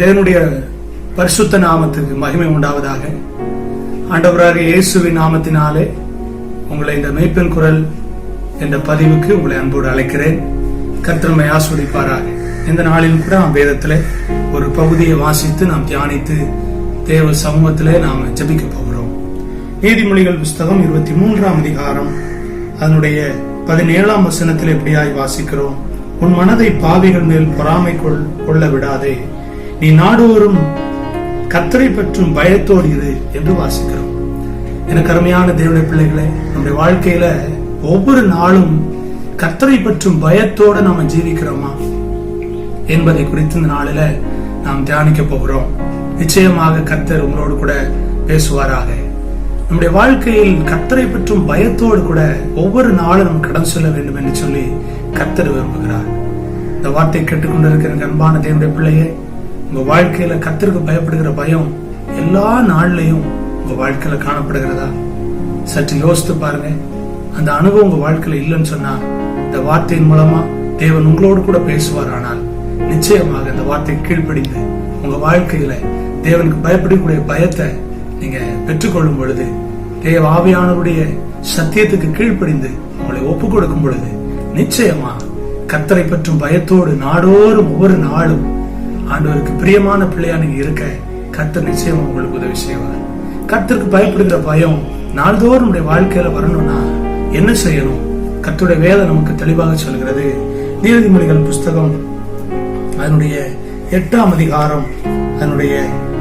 தேவனுடைய பரிசுத்த நாமத்துக்கு மகிமை உண்டாவதாக. ஆண்டவராக இயேசுவின் நாமத்தினாலே உங்களை இந்த மெய்ப்பெண் குரல் என்ற பதிவுக்கு உங்களை அன்போடு அழைக்கிறேன். கர்த்தர்மை ஆஸ்வதிப்பாராக இந்த நாளில் கூட நாம் வேதத்தில் ஒரு பகுதியை வாசித்து நாம் தியானித்து தேவ சமூகத்திலே நாம் ஜபிக்க போகிறோம். நீதிமொழிகள் புஸ்தகம் இருபத்தி மூன்றாம் அதிகாரம். அதனுடைய பதினேழாம் வசனத்தில் எப்படியாய் வாசிக்கிறோம்? உன் மனதை பாவிகள் மேல் பொறாமை கொள் கொள்ள விடாதே. நீ நாடோறும் கத்தரை பற்றும் பயத்தோடு இரு என்று வாசிக்கிறோம். எனக்கு அருமையான தேவனுடைய பிள்ளைகளே நம்முடைய வாழ்க்கையில ஒவ்வொரு நாளும் கத்தரை பற்றும் பயத்தோட நாம ஜீவிக்கிறோமா என்பதை குறித்து இந்த நாளில நாம் தியானிக்க போகிறோம். நிச்சயமாக கத்தர் உங்களோடு கூட பேசுவாராக. நம்முடைய வாழ்க்கையில் கத்தரை பற்றும் பயத்தோடு கூட ஒவ்வொரு நாளும் நம்ம கடன் செல்ல வேண்டும் என்று சொல்லி கத்தர் விரும்புகிறார். இந்த வார்த்தை கேட்டுக்கொண்டிருக்கிற அன்பான தேவனுடைய பிள்ளையே உங்க வாழ்க்கையில கத்திற்கு பயப்படுகிற பயம் எல்லா நாள்லயும் உங்க வாழ்க்கையில காணப்படுகிறதா? சற்று யோசித்து பாருங்க. அந்த அனுபவம் உங்க வாழ்க்கையில இல்லைன்னு சொன்னா இந்த வார்த்தையின் மூலமா தேவன் உங்களோடு கூட பேசுவார். ஆனால் நிச்சயமாக இந்த வார்த்தை கீழ்ப்படிந்து உங்க வாழ்க்கையில தேவனுக்கு பயப்படக்கூடிய பயத்தை நீங்க பெற்றுக்கொள்ளும் பொழுது தேவ ஆவியானவருடைய சத்தியத்துக்கு கீழ்ப்படிந்து உங்களை ஒப்பு கொடுக்கும் பொழுது நிச்சயமா கத்தரை பற்றும் பயத்தோடு நாடோறும் ஒவ்வொரு நாளும் ஆண்டவருக்கு பிரியமான பிள்ளையா நீங்க இருக்க கர்த்தர் நிச்சயம் உங்களுக்கு உதவி செய்வார். கர்த்தருக்கு பயப்படுகிற பயம் நாள்தோறும் நம்முடைய வாழ்க்கையில வரணும்னா என்ன செய்யணும்? கத்துடைய வேலை நமக்கு தெளிவாக சொல்கிறது. நீதிமொழிகள் புஸ்தகம் அதனுடைய எட்டாம் அதிகாரம் அதனுடைய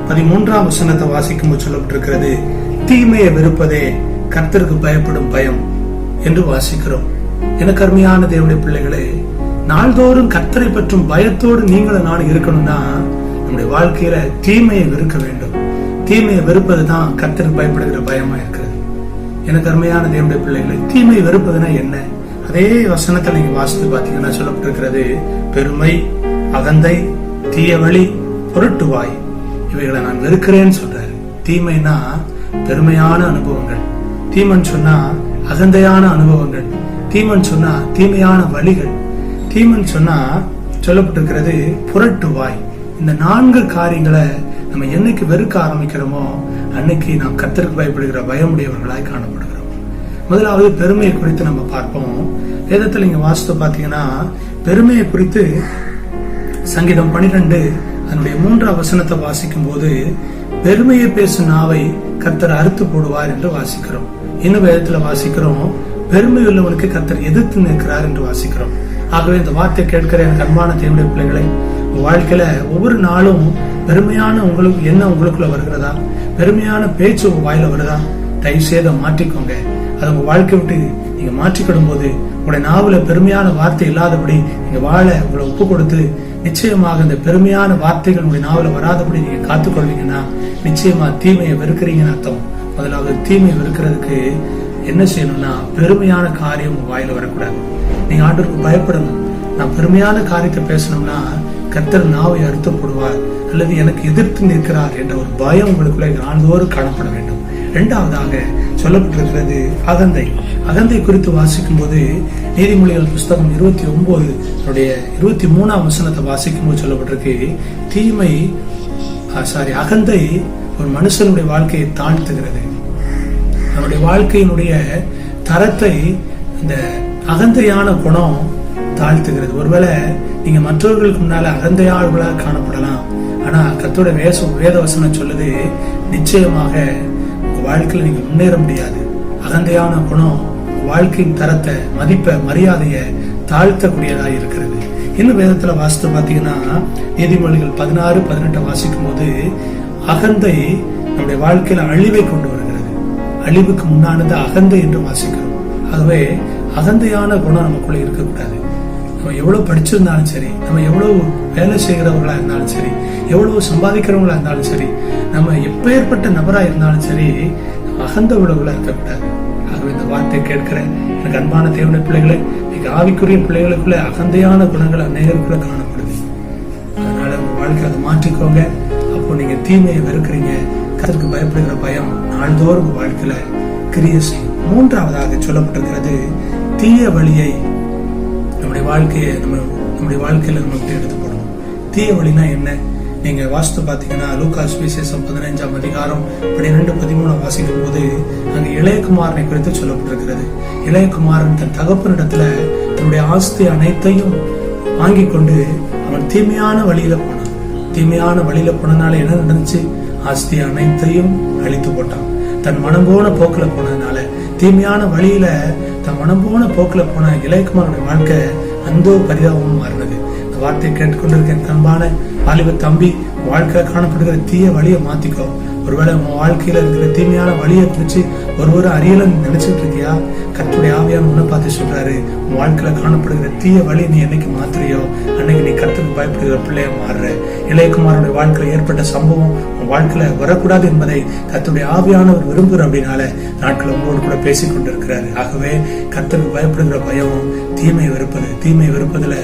பதிமூன்றாம் வசனத்தை வாசிக்கும்போது சொல்லப்பட்டிருக்கிறது தீமையை வெறுப்பதே கர்த்தருக்கு பயப்படும் பயம் என்று வாசிக்கிறோம். எனக்கு அருமையான தேவனுடைய பிள்ளைகளே நாள்தோறும் கத்தரை பற்றும் பயத்தோடு நீங்களும் நானும் இருக்கணும்னா நம்முடைய வாழ்க்கையில தீமையை வெறுக்க வேண்டும். தீமையை வெறுப்பது தான் கத்தருக்கு பயப்படுகிற பயமா இருக்கிறது. எனக்கு அருமையான தேவனுடைய பிள்ளைகளை தீமை வெறுப்பதுனா என்ன? அதே வசனத்தை நீங்க வாசித்து பாத்தீங்கன்னா சொல்லப்பட்டிருக்கிறது பெருமை அகந்தை தீயவழி பொருட்டுவாய் இவைகளை நான் வெறுக்கிறேன்னு சொல்றாரு. தீமைனா பெருமையான அனுபவங்கள். தீமன் சொன்னா அகந்தையான அனுபவங்கள். தீமன் சொன்னா தீமையான வழிகள். தீமன் சொன்னா சொல்லப்பட்டிருக்கிறது புரட்டு வாய். இந்த நான்கு காரியங்களை நம்ம என்னைக்கு வெறுக்க ஆரம்பிக்கிறோமோ அன்னைக்கு நாம் கத்தருக்கு பயப்படுகிற பயமுடையவர்களாய் காணப்படுகிறோம். முதலாவது பெருமையை குறித்து நம்ம பார்ப்போம். வேதத்தில் நீங்க வாசித்து பாத்தீங்கன்னா பெருமையை குறித்து சங்கீதம் பனிரெண்டு அதனுடைய மூன்றாம் வசனத்தை வாசிக்கும் போது பெருமையை பேசும் நாவை கர்த்தர் அறுத்து போடுவார் என்று வாசிக்கிறோம். இன்னும் வேதத்துல வாசிக்கிறோம்? பெருமை உள்ளவனுக்கு கர்த்தர் எதிர்த்து நிற்கிறார் என்று வாசிக்கிறோம். ஆகவே இந்த வார்த்தை கேட்கிற எனக்கு அன்பான தேவனுடைய பிள்ளைகளை உங்க வாழ்க்கையில ஒவ்வொரு நாளும் பெருமையான உங்களுக்கு என்ன உங்களுக்குள்ள வருகிறதா? பெருமையான பேச்சு உங்க வாயில வருதா? தயவு செய்த மாற்றிக்கோங்க. அதை உங்க வாழ்க்கை விட்டு நீங்க மாற்றிக்கிடும் போது உங்களுடைய நாவல பெருமையான வார்த்தை இல்லாதபடி நீங்க வாழ உங்களை ஒப்பு கொடுத்து நிச்சயமாக இந்த பெருமையான வார்த்தைகள் உங்களுடைய நாவல வராதபடி நீங்க காத்துக்கொள்வீங்கன்னா நிச்சயமா தீமையை வெறுக்கிறீங்கன்னு அர்த்தம். முதலாவது தீமையை வெறுக்கிறதுக்கு என்ன செய்யணும்னா பெருமையான காரியம் உங்க வாயில வரக்கூடாது. நீங்க ஆண்டவருக்கு பயப்படணும். நான் பெருமையான காரியத்தை பேசணும்னா கர்த்தர் நாவை அறுத்தப்படுவார் அல்லது எனக்கு எதிர்த்து நிற்கிறார் என்ற ஒரு பயம் உங்களுக்குள்ள நாள்தோறும் காணப்பட வேண்டும். இரண்டாவதாக சொல்லப்பட்டிருக்கிறது அகந்தை. அகந்தை குறித்து வாசிக்கும் போது நீதிமொழிகள் புஸ்தகம் இருபத்தி ஒன்பது இருபத்தி மூணாம் வசனத்தை வாசிக்கும் போது சொல்லப்பட்டிருக்கு தீமை சாரி அகந்தை ஒரு மனுஷனுடைய வாழ்க்கையை தாழ்த்துகிறது. நம்முடைய வாழ்க்கையினுடைய தரத்தை இந்த அகந்தையான குணம் தாழ்த்துகிறது. ஒருவேளை நீங்க மற்றவர்களுக்கு முன்னால அகந்தையாளர்களாக காணப்படலாம். ஆனா கத்தோட வேச வேதவசனம் சொல்லுது நிச்சயமாக உங்க வாழ்க்கையில நீங்க முன்னேற முடியாது. அகந்தையான குணம் வாழ்க்கையின் தரத்தை மதிப்பை மரியாதையை தாழ்த்தக்கூடியதா இருக்கிறது. இன்னும் வேதத்துல வாசித்து பாத்தீங்கன்னா நீதிமொழிகள் பதினாறு பதினெட்டை வாசிக்கும் போது அகந்தை நம்முடைய வாழ்க்கையில அழிவை கொண்டு வருகிறது. அழிவுக்கு முன்னானது அகந்தை என்று வாசிக்கிறோம். ஆகவே அகந்தையான குணம் நமக்குள்ள இருக்கக்கூடாது. நம்ம எவ்வளவு படிச்சிருந்தாலும் சரி நம்ம எவ்வளவு வேலை செய்கிறவர்களா இருந்தாலும் சரி எவ்வளவு சம்பாதிக்கிறவங்களா இருந்தாலும் சரி நம்ம எப்பேற்பட்ட நபரா இருந்தாலும் சரி அகந்த உழவுல இருக்கக்கூடாது. ஆகவே இந்த வார்த்தை கேட்கிறேன். எனக்கு அன்பான தேவன பிள்ளைகளை இன்னைக்கு ஆவிக்குரிய பிள்ளைகளுக்குள்ள அகந்தையான குணங்கள் அநேகருக்குள்ள காணப்படுது. அதனால உங்க வாழ்க்கை அதை மாற்றிக்கோங்க. அப்போ நீங்க தீமையை வெறுக்கிறீங்க. கதற்கு பயப்படுகிற பயம் நாள்தோறும் உங்க வாழ்க்கையில கிரியை செய்யும் மூன்றாவதாக சொல்லப்பட்டிருக்கிறது. தீய வழியை நம்முடைய வாழ்க்கையை நம்ம நம்முடைய வாழ்க்கையில நம்ம விட்டு எடுத்து போடணும் தீய வழினா என்ன? நீங்க வாஸ்து பாத்தீங்கன்னா லூகாஸ் விசேஷம் பதினைஞ்சாம் அதிகாரம் பன்னிரெண்டு பதிமூணு வாசிக்கும் போது அங்க இளையகுமாரனை குறித்து சொல்லப்பட்டிருக்கிறது. இளையகுமாரன் தன் தகப்பனிடத்துல தன்னுடைய ஆஸ்தி அனைத்தையும் வாங்கி கொண்டு அவன் தீமையான வழியில போனான். தீமையான வழியில போனதுனால என்ன நடந்துச்சு? ஆஸ்தி அனைத்தையும் அழித்து போட்டான். தன் மனம் போன போக்குல போனதுனால தீமையான வழியில தன் மனம் போன போக்குல போன இளையகுமாரோட வாழ்க்கை அந்தோ பரிதாபமும் மாறினது. இந்த வார்த்தையை கேட்டுக்கொண்டிருக்கேன் அன்பான வாலிப தம்பி வாழ்க்கையில காணப்படுகிற தீய வழியை மாத்திக்கோ. ஒருவேளை உன் வாழ்க்கையில இருக்கிற தீமையான வழியை குறிச்சு ஒருவரும் அறியலன்னு நினைச்சிட்டு இருக்கியா? கத்துடைய ஆவியான உன்னை பார்த்து சொல்றாரு உன் வாழ்க்கையில காணப்படுகிற தீய வழி நீ என்னைக்கு மாத்துறியோ? அன்னைக்கு நீ கத்துக்கு பயப்படுகிற பிள்ளைய மாறுற. இளையகுமாரோட வாழ்க்கையில ஏற்பட்ட சம்பவம் உன் வாழ்க்கையில வரக்கூடாது என்பதை கத்துடைய ஆவியானவர் விரும்புகிற அப்படின்னால நாட்கள் உங்களோடு கூட பேசிக் கொண்டிருக்கிறாரு. ஆகவே கத்துக்கு பயப்படுகிற பயமும் தீமை வெறுப்பது தீமை வெறுப்பதுல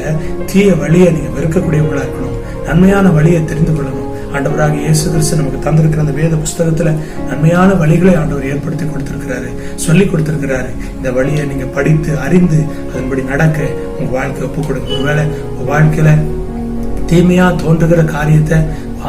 தீய வழியை நீங்க வெறுக்கக்கூடியவங்களா இருக்கணும். நன்மையான வழியை தெரிந்து கொள்ளணும். ஆண்டவராக இயேசு கிறிஸ்து நமக்கு தந்திருக்கிற அந்த வேத புஸ்தகத்துல நன்மையான வழிகளை ஆண்டவர் ஏற்படுத்தி கொடுத்திருக்கிறாரு. சொல்லி கொடுத்திருக்கிறாரு. இந்த வழியை நீங்க படித்து அறிந்து அதன்படி நடக்க உங்க வாழ்க்கை ஒப்பு கொடுங்க. ஒருவேளை உங்க வாழ்க்கையில தீமையா தோன்றுகிற காரியத்தை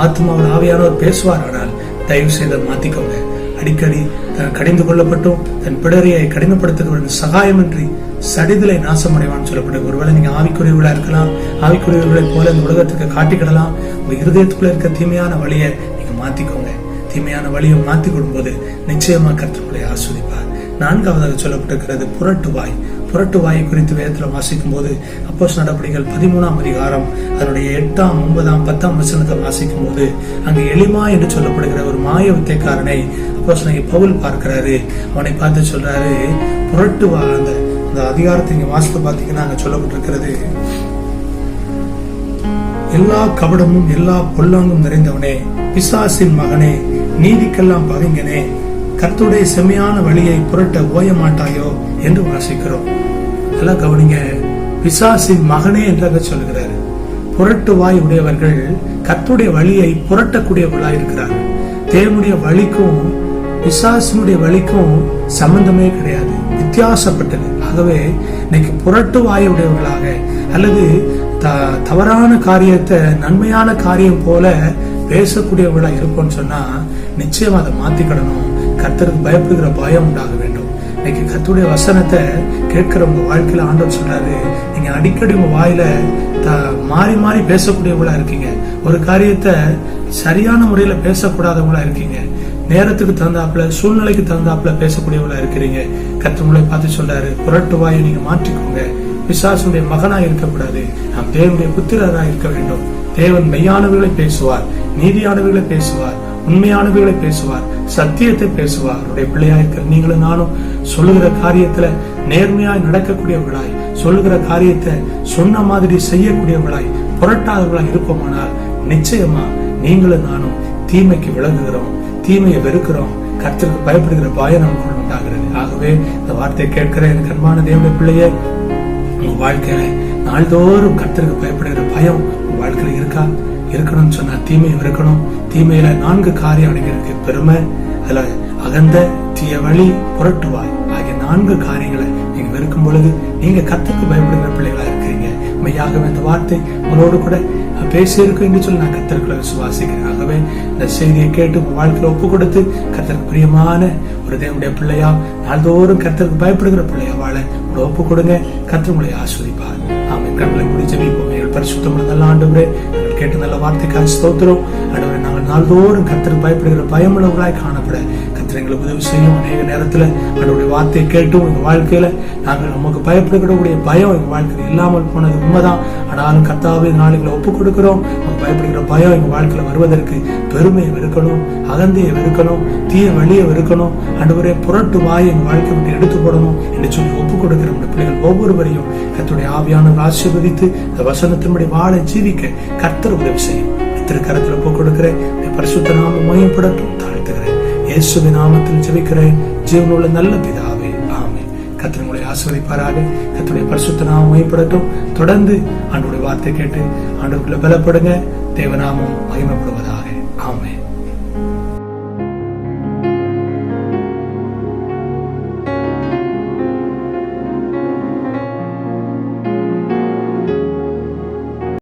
ஆத்மாவில் ஆவியானவர் பேசுவார் ஆனால் தயவு செய்து மாத்திக்கோங்க. அடிக்கடி தன் கடிந்து கொள்ளப்பட்டும் தன் பிடரியை கடினப்படுத்துகிறவர்கள் சகாயமின்றி சடிதலை நாசமடைவான்னு சொல்லப்படுது ஒருவேளை நீங்க ஆவிக்குரியவர்களா இருக்கலாம் ஆவிக்குரியவர்களை போல இந்த உலகத்துக்கு காட்டிக்கிடலாம். உங்க இருதயத்துக்குள்ள இருக்க தீமையான வழியை நீங்க மாத்திக்கோங்க. தீமையான வழியை மாத்தி கொடுக்கும்போது நிச்சயமா கற்றுக்கொள்ளை ஆஸ்வதிப்பார். நான்காவதாக சொல்லப்பட்டிருக்கிறது புரட்டு வாய். புரட்டு வாயை குறித்து வேதத்தில் வாசிக்கும் போது அப்போஸ் நடவடிக்கைகள் பதிமூணாம் அதிகாரம் அதனுடைய எட்டாம் ஒன்பதாம் பத்தாம் வசனத்தை வாசிக்கும் போது அங்கு எளிமா என்று சொல்லப்படுகிற ஒரு மாய வித்தைக்காரனை யோசனையை பவுல் பார்க்கிறாரு. அவனை பார்த்து சொல்றாரு புரட்டு வா அந்த அந்த அதிகாரத்தை இங்க வாசித்து பார்த்தீங்கன்னா அங்க சொல்லப்பட்டிருக்கிறது. எல்லா கபடமும் எல்லா பொல்லாங்கும் நிறைந்தவனே பிசாசின் மகனே நீதிக்கெல்லாம் பகைங்கனே கர்த்துடைய செம்மையான வழியை புரட்ட ஓய மாட்டாயோ என்று வாசிக்கிறோம். எல்லாம் கவனிங்க பிசாசின் மகனே என்றாக சொல்கிறாரு புரட்டு வாய் உடையவர்கள் கர்த்துடைய வழியை புரட்டக்கூடியவர்களாக இருக்கிறார் தேவனுடைய வழிக்கும் பிசாசினுடைய வழிக்கும் சம்பந்தமே கிடையாது. வித்தியாசப்பட்டது. ஆகவே இன்னைக்கு புரட்டு வாயுடையவர்களாக அல்லது த- தவறான காரியத்தை நன்மையான காரியம் போல பேசக்கூடியவர்களாக இருப்போம்னு சொன்னா நிச்சயம் அதை மாத்திக்கிடணும். கத்தருக்கு பயப்படுகிற பயம் உண்டாக வேண்டும். இன்னைக்கு கத்துடைய வசனத்தை கேட்கிற உங்க வாழ்க்கையில ஆண்டவர் சொல்றாரு நீங்க அடிக்கடி உங்க வாயில த- மாறி மாறி பேசக்கூடியவங்களா இருக்கீங்க. ஒரு காரியத்தை சரியான முறையில பேசக்கூடாதவங்களா இருக்கீங்க. நேரத்துக்கு தகுந்தாப்புல சூழ்நிலைக்கு தகுந்தாப்புல பேசக்கூடியவங்களா இருக்கிறீங்க. கத்தவங்களை பார்த்து சொல்றாரு புரட்டு வாயை நீங்க மாற்றிக்கோங்க. பிசாசுடைய மகனா இருக்கக்கூடாது. நாம் தேவனுடைய புத்திரரா இருக்க வேண்டும். தேவன் மெய்யானவர்களை பேசுவார் நீதியானவர்களை பேசுவார் உண்மையானவர்களை பேசுவார் சத்தியத்தை பேசுவார். அவருடைய பிள்ளையா இருக்கிற நீங்களும் நானும் சொல்லுகிற காரியத்துல நேர்மையாய் நடக்கக்கூடியவர்களாய் சொல்லுகிற காரியத்தை சொன்ன மாதிரி செய்யக்கூடியவர்களாய் புரட்டாதவர்களாய் இருப்போமானால் நிச்சயமா நீங்களும் நானும் தீமைக்கு விளங்குகிறோம் தீமையை வெறுக்கிறோம். கர்த்தருக்கு பயப்படுகிற பயம் நமக்கு உண்டாகிறது. ஆகவே இந்த வார்த்தையை கேட்கிற எனக்கு அன்பான தேவனுடைய பிள்ளையே உங்க வாழ்க்கையில நாள்தோறும் கர்த்தருக்கு பயப்படுகிற பயம் உங்க வாழ்க்கையில இருக்கா? இருக்கணும்னு சொன்னா தீமையை வெறுக்கணும். தீமையில நான்கு காரியம் அடங்கி இருக்கு பெருமை அதுல அகந்த தீய வழி புரட்டுவாய் ஆகிய நான்கு காரியங்களை நீங்க வெறுக்கும் பொழுது நீங்க கத்துக்கு பயப்படுகிற பிள்ளைகளா இருக்கிறீங்க. மெய்யாகவே இந்த வார்த்தை உங்களோடு கூட பேசியிருக்கும் என்று சொல்லி நான் கத்தர்களை விசுவாசிக்கிறேன். ஆகவே இந்த செய்தியை கேட்டு உங்க வாழ்க்கையில ஒப்பு கொடுத்து கத்தருக்கு பிரியமான ஒரு தேவனுடைய பிள்ளையா நாள்தோறும் கத்தருக்கு பயப்படுகிற பிள்ளையா வாழ உங்களை ஒப்பு கொடுங்க கத்தர் உங்களை ஆஸ்வதிப்பார் ஆமென். கண்களை முடிச்சு ஜெபிப்போம். எங்கள் பரிசுத்தமான நல்ல ஆண்டவரே நாங்கள் நல்ல வார்த்தைக்காக ஸ்தோத்திரம். ஆண்டவரே நாங்கள் நாள்தோறும் கத்தருக்கு பயப்படுகிற பயமுள்ளவர்களாய் காணப்பட. கர்த்தர் எங்களுக்கு உதவி செய்யும் அநேக நேரத்துல அவருடைய வார்த்தையை கேட்டும் எங்க வாழ்க்கையில நாங்கள் நமக்கு பயப்படுகிறக்கூடிய பயம் எங்கள் வாழ்க்கையில் இல்லாமல் போனது உண்மைதான். ஆனாலும் கர்த்தாவே நாள் எங்களை ஒப்பு கொடுக்கிறோம். பயப்படுகிற பயம் எங்கள் வாழ்க்கையில வருவதற்கு பெருமையை வெறுக்கணும் அகந்தையை வெறுக்கணும் தீய வழியை வெறுக்கணும் அன்றுவரே புரட்டு வாய் எங்கள் வாழ்க்கை விட்டு எடுத்து போடணும் என்று சொல்லி ஒப்பு கொடுக்கிற நம்முடைய பிள்ளைகள் ஒவ்வொருவரையும் கத்துடைய ஆவியானவர் ஆசீர்வதித்து இந்த வசனத்தின்படி வாழ ஜீவிக்க கர்த்தர் உதவி செய்யும். திருக்கரத்தில் ஒப்பு கொடுக்கிறேன். பரிசுத்த நாம மையப்படட்டும் தாழ்த்துகிறேன். இயேசுவி நாமத்தில் ஜெபிக்கிறேன். ஜீவனுள்ள நல்ல பிதாவே ஆமே கர்த்தர் உங்களை கத்தனுடைய கர்த்தருடைய பரிசுத்த நாமம் மையப்படட்டும் தொடர்ந்து ஆண்டோடைய வார்த்தை கேட்டு ஆண்டவருக்குள்ள பலப்படுங்க. தேவநாமம் மகிமைப்படுவதாக. ஆமே